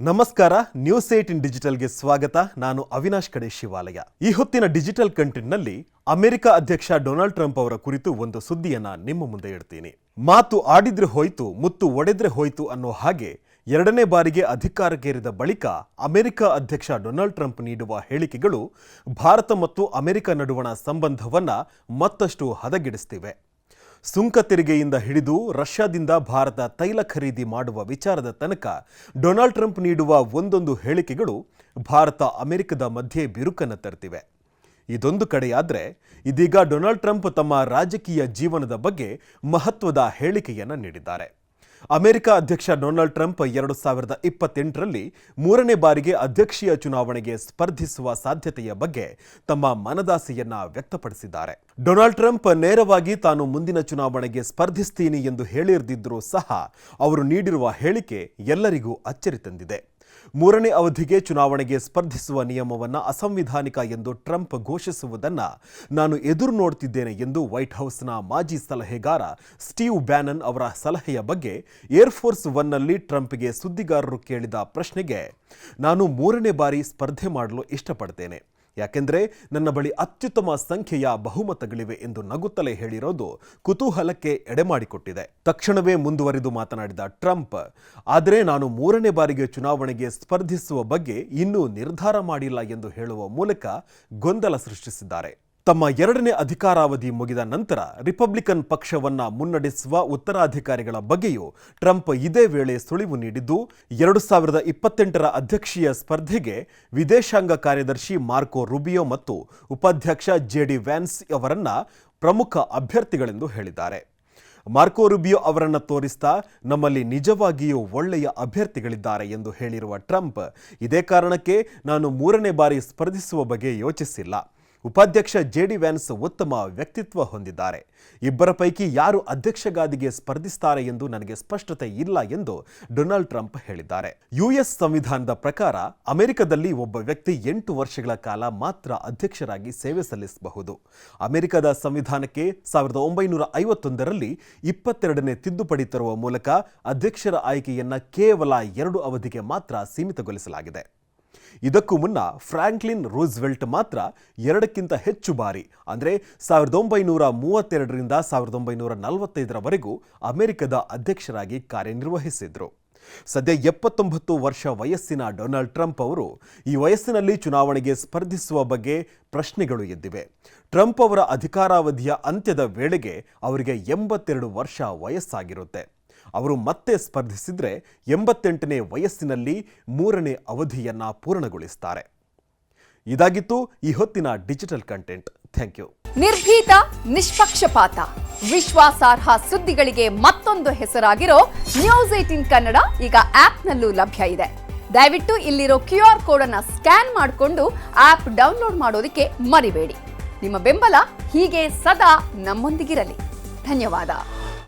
ನಮಸ್ಕಾರ news eighteen ಡಿಜಿಟಲ್ಗೆ ಸ್ವಾಗತ. ನಾನು ಅವಿನಾಶ್ ಕಡೆ ಶಿವಾಲಯ. ಈ ಹೊತ್ತಿನ ಡಿಜಿಟಲ್ ಕಂಟೆಂಟ್ನಲ್ಲಿ ಅಮೆರಿಕ ಅಧ್ಯಕ್ಷ ಡೊನಾಲ್ಡ್ ಟ್ರಂಪ್ ಅವರ ಕುರಿತು ಒಂದು ಸುದ್ದಿಯನ್ನ ನಿಮ್ಮ ಮುಂದೆ ಇಡ್ತೀನಿ. ಮಾತು ಆಡಿದ್ರೆ ಹೋಯ್ತು, ಮುತ್ತು ಒಡೆದ್ರೆ ಹೋಯ್ತು ಅನ್ನೋ ಹಾಗೆ ಎರಡನೇ ಬಾರಿಗೆ ಅಧಿಕಾರಕ್ಕೇರಿದ ಬಳಿಕ ಅಮೆರಿಕ ಅಧ್ಯಕ್ಷ ಡೊನಾಲ್ಡ್ ಟ್ರಂಪ್ ನೀಡುವ ಹೇಳಿಕೆಗಳು ಭಾರತ ಮತ್ತು ಅಮೆರಿಕ ನಡುವಣ ಸಂಬಂಧವನ್ನ ಮತ್ತಷ್ಟು ಹದಗೆಡಿಸ್ತಿವೆ. ಸುಂಕ ತೆರಿಗೆಯಿಂದ ಹಿಡಿದು ರಷ್ಯಾದಿಂದ ಭಾರತ ತೈಲ ಖರೀದಿ ಮಾಡುವ ವಿಚಾರದ ತನಕ ಡೊನಾಲ್ಡ್ ಟ್ರಂಪ್ ನೀಡುವ ಒಂದೊಂದು ಹೇಳಿಕೆಗಳು ಭಾರತ ಅಮೆರಿಕದ ಮಧ್ಯೆ ಬಿರುಕನ್ನು ತರ್ತಿವೆ. ಇದೊಂದು ಕಡೆಯಾದರೆ ಇದೀಗ ಡೊನಾಲ್ಡ್ ಟ್ರಂಪ್ ತಮ್ಮ ರಾಜಕೀಯ ಜೀವನದ ಬಗ್ಗೆ ಮಹತ್ವದ ಹೇಳಿಕೆಯನ್ನು ನೀಡಿದ್ದಾರೆ. ಅಮೆರಿಕ ಅಧ್ಯಕ್ಷ ಡೊನಾಲ್ಡ್ ಟ್ರಂಪ್ ಎರಡು ಸಾವಿರದ ಇಪ್ಪತ್ತೆಂಟರಲ್ಲಿ ಮೂರನೇ ಬಾರಿಗೆ ಅಧ್ಯಕ್ಷೀಯ ಚುನಾವಣೆಗೆ ಸ್ಪರ್ಧಿಸುವ ಸಾಧ್ಯತೆಯ ಬಗ್ಗೆ ತಮ್ಮ ಮನದಾಸೆಯನ್ನ ವ್ಯಕ್ತಪಡಿಸಿದ್ದಾರೆ. ಡೊನಾಲ್ಡ್ ಟ್ರಂಪ್ ನೇರವಾಗಿ ತಾನು ಮುಂದಿನ ಚುನಾವಣೆಗೆ ಸ್ಪರ್ಧಿಸ್ತೀನಿ ಎಂದು ಹೇಳಿರದಿದ್ದರೂ ಸಹ ಅವರು ನೀಡಿರುವ ಹೇಳಿಕೆ ಎಲ್ಲರಿಗೂ ಅಚ್ಚರಿ ತಂದಿದೆ. ಮೂರನೇ ಅವಧಿಗೆ ಚುನಾವಣೆಗೆ ಸ್ಪರ್ಧಿಸುವ ನಿಯಮವನ್ನು ಅಸಂವಿಧಾನಿಕ ಎಂದು ಟ್ರಂಪ್ ಘೋಷಿಸುವುದನ್ನ ನಾನು ಎದುರು ನೋಡ್ತಿದ್ದೇನೆ ಎಂದು ವೈಟ್ ಹೌಸ್ನ ಮಾಜಿ ಸಲಹೆಗಾರ ಸ್ಟೀವ್ ಬ್ಯಾನನ್ ಅವರ ಸಲಹೆಯ ಬಗ್ಗೆ ಏರ್ಫೋರ್ಸ್ ಒನ್ನಲ್ಲಿ ಟ್ರಂಪ್ಗೆ ಸುದ್ದಿಗಾರರು ಕೇಳಿದ ಪ್ರಶ್ನೆಗೆ ನಾನು ಮೂರನೇ ಬಾರಿ ಸ್ಪರ್ಧೆ ಮಾಡಲು ಇಷ್ಟಪಡ್ತೇನೆ. ಯಾಕೆಂದ್ರೆ ನನ್ನ ಬಳಿ ಅತ್ಯುತ್ತಮ ಸಂಖ್ಯೆಯ ಬಹುಮತಗಳಿವೆ ಎಂದು ನಗುತ್ತಲೇ ಹೇಳಿರೋದು ಕುತೂಹಲಕ್ಕೆ ಎಡೆಮಾಡಿಕೊಟ್ಟಿದೆ. ತಕ್ಷಣವೇ ಮುಂದುವರಿದು ಮಾತನಾಡಿದ ಟ್ರಂಪ್, ಆದರೆ ನಾನು ಮೂರನೇ ಬಾರಿಗೆ ಚುನಾವಣೆಗೆ ಸ್ಪರ್ಧಿಸುವ ಬಗ್ಗೆ ಇನ್ನೂ ನಿರ್ಧಾರ ಮಾಡಿಲ್ಲ ಎಂದು ಹೇಳುವ ಮೂಲಕ ಗೊಂದಲ ಸೃಷ್ಟಿಸಿದ್ದಾರೆ. ತಮ್ಮ ಎರಡನೇ ಅಧಿಕಾರಾವಧಿ ಮುಗಿದ ನಂತರ ರಿಪಬ್ಲಿಕನ್ ಪಕ್ಷವನ್ನ ಮುನ್ನಡೆಸುವ ಉತ್ತರಾಧಿಕಾರಿಗಳ ಬಗ್ಗೆಯೂ ಟ್ರಂಪ್ ಇದೇ ವೇಳೆ ಸುಳಿವು ನೀಡಿದ್ದು, ಎರಡು ಸಾವಿರದ ಇಪ್ಪತ್ತೆಂಟರ ಅಧ್ಯಕ್ಷೀಯ ಸ್ಪರ್ಧೆಗೆ ವಿದೇಶಾಂಗ ಕಾರ್ಯದರ್ಶಿ ಮಾರ್ಕೋ ರುಬಿಯೋ ಮತ್ತು ಉಪಾಧ್ಯಕ್ಷ ಜೆಡಿ ವ್ಯಾನ್ಸ್ ಅವರನ್ನ ಪ್ರಮುಖ ಅಭ್ಯರ್ಥಿಗಳೆಂದು ಹೇಳಿದ್ದಾರೆ. ಮಾರ್ಕೋ ರುಬಿಯೋ ಅವರನ್ನು ತೋರಿಸ್ತಾ ನಮ್ಮಲ್ಲಿ ನಿಜವಾಗಿಯೂ ಒಳ್ಳೆಯ ಅಭ್ಯರ್ಥಿಗಳಿದ್ದಾರೆ ಎಂದು ಹೇಳಿರುವ ಟ್ರಂಪ್, ಇದೇ ಕಾರಣಕ್ಕೆ ನಾನು ಮೂರನೇ ಬಾರಿ ಸ್ಪರ್ಧಿಸುವ ಬಗ್ಗೆ ಯೋಚಿಸಿಲ್ಲ. ಉಪಾಧ್ಯಕ್ಷ ಜೆ ಡಿ ವ್ಯಾನ್ಸ್ ಉತ್ತಮ ವ್ಯಕ್ತಿತ್ವ ಹೊಂದಿದ್ದಾರೆ. ಇಬ್ಬರ ಪೈಕಿ ಯಾರು ಅಧ್ಯಕ್ಷಗಾದಿಗೆ ಸ್ಪರ್ಧಿಸ್ತಾರೆ ಎಂದು ನನಗೆ ಸ್ಪಷ್ಟತೆ ಇಲ್ಲ ಎಂದು ಡೊನಾಲ್ಡ್ ಟ್ರಂಪ್ ಹೇಳಿದ್ದಾರೆ. ಯುಎಸ್ ಸಂವಿಧಾನದ ಪ್ರಕಾರ ಅಮೆರಿಕದಲ್ಲಿ ಒಬ್ಬ ವ್ಯಕ್ತಿ ಎಂಟು ವರ್ಷಗಳ ಕಾಲ ಮಾತ್ರ ಅಧ್ಯಕ್ಷರಾಗಿ ಸೇವೆ ಸಲ್ಲಿಸಬಹುದು. ಅಮೆರಿಕದ ಸಂವಿಧಾನಕ್ಕೆ ಸಾವಿರದ ಒಂಬೈನೂರ ಐವತ್ತೊಂದರಲ್ಲಿ ಇಪ್ಪತ್ತೆರಡನೇ ತಿದ್ದುಪಡಿ ತರುವ ಮೂಲಕ ಅಧ್ಯಕ್ಷರ ಆಯ್ಕೆಯನ್ನ ಕೇವಲ ಎರಡು ಅವಧಿಗೆ ಮಾತ್ರ ಸೀಮಿತಗೊಳಿಸಲಾಗಿದೆ. ಇದಕ್ಕೂ ಮುನ್ನ ಫ್ರಾಂಕ್ಲಿನ್ ರೂಸ್ವೆಲ್ಟ್ ಮಾತ್ರ ಎರಡಕ್ಕಿಂತ ಹೆಚ್ಚು ಬಾರಿ, ಅಂದರೆ ಸಾವಿರದ ಒಂಬೈನೂರ ಮೂವತ್ತೆರಡರಿಂದ ಸಾವಿರದ ಒಂಬೈನೂರ ನಲವತ್ತೈದರವರೆಗೂ ಅಮೆರಿಕದ ಅಧ್ಯಕ್ಷರಾಗಿ ಕಾರ್ಯನಿರ್ವಹಿಸಿದ್ರು. ಸದ್ಯ ಎಪ್ಪತ್ತೊಂಬತ್ತು ವರ್ಷ ವಯಸ್ಸಿನ ಡೊನಾಲ್ಡ್ ಟ್ರಂಪ್ ಅವರು ಈ ವಯಸ್ಸಿನಲ್ಲಿ ಚುನಾವಣೆಗೆ ಸ್ಪರ್ಧಿಸುವ ಬಗ್ಗೆ ಪ್ರಶ್ನೆಗಳು ಎದ್ದಿವೆ. ಟ್ರಂಪ್ ಅವರ ಅಧಿಕಾರಾವಧಿಯ ಅಂತ್ಯದ ವೇಳೆಗೆ ಅವರಿಗೆ ಎಂಬತ್ತೆರಡು ವರ್ಷ ವಯಸ್ಸಾಗಿರುತ್ತೆ. ಅವರು ಮತ್ತೆ ಸ್ಪರ್ಧಿಸಿದರೆ ಎಂಬತ್ತೆಂಟನೇ ವಯಸ್ಸಿನಲ್ಲಿ ಮೂರನೇ ಅವಧಿಯನ್ನು ಪೂರ್ಣಗೊಳಿಸ್ತಾರೆ. ಇದಾಗಿತ್ತು ಈ ಹೊತ್ತಿನ ಡಿಜಿಟಲ್ ಕಂಟೆಂಟ್. Thank you. ನಿರ್ಭೀತ, ನಿಷ್ಪಕ್ಷಪಾತ. ವಿಶ್ವಾಸಾರ್ಹ ಸುದ್ದಿಗಳಿಗೆ ಮತ್ತೊಂದು ಹೆಸರಾಗಿರೋ ನ್ಯೂಸ್ ಏಟಿನ್ ಕನ್ನಡ ಈಗ ಆಪ್ನಲ್ಲೂ ಲಭ್ಯ ಇದೆ. ದಯವಿಟ್ಟು ಇಲ್ಲಿರೋ ಕ್ಯೂ ಆರ್ ಅನ್ನ ಸ್ಕ್ಯಾನ್ ಮಾಡಿಕೊಂಡು ಆಪ್ ಡೌನ್ಲೋಡ್ ಮಾಡೋದಕ್ಕೆ ಮರಿಬೇಡಿ. ನಿಮ್ಮ ಬೆಂಬಲ ಹೀಗೆ ಸದಾ ನಮ್ಮೊಂದಿಗಿರಲಿ. ಧನ್ಯವಾದ.